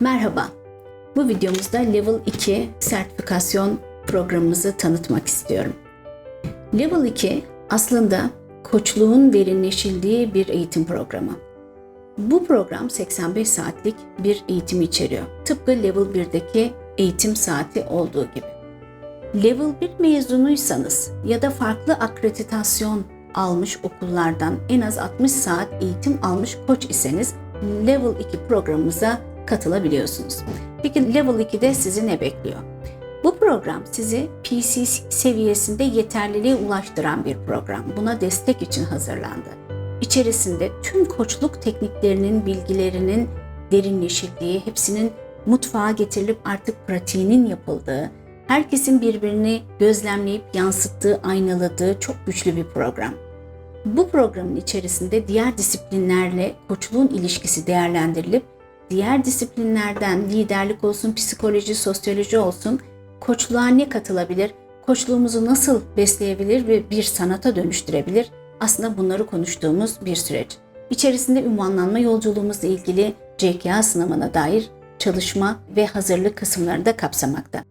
Merhaba. Bu videomuzda Level 2 sertifikasyon programımızı tanıtmak istiyorum. Level 2 aslında koçluğun derinleşildiği bir eğitim programı. Bu program 85 saatlik bir eğitim içeriyor. Tıpkı Level 1'deki eğitim saati olduğu gibi. Level 1 mezunuysanız ya da farklı akreditasyon almış okullardan en az 60 saat eğitim almış koç iseniz Level 2 programımıza katılabiliyorsunuz. Peki Level 2'de sizi ne bekliyor? Bu program sizi PCC seviyesinde yeterliliğe ulaştıran bir program. Buna destek için hazırlandı. İçerisinde tüm koçluk tekniklerinin, bilgilerinin derinleşildiği, hepsinin mutfağa getirilip artık pratiğinin yapıldığı, herkesin birbirini gözlemleyip yansıttığı, aynaladığı çok güçlü bir program. Bu programın içerisinde diğer disiplinlerle koçluğun ilişkisi değerlendirilip diğer disiplinlerden liderlik olsun, psikoloji, sosyoloji olsun koçluğa ne katılabilir, koçluğumuzu nasıl besleyebilir ve bir sanata dönüştürebilir? Aslında bunları konuştuğumuz bir süreç. İçerisinde ünvanlanma yolculuğumuzla ilgili CKA sınavına dair çalışma ve hazırlık kısımlarını da kapsamakta.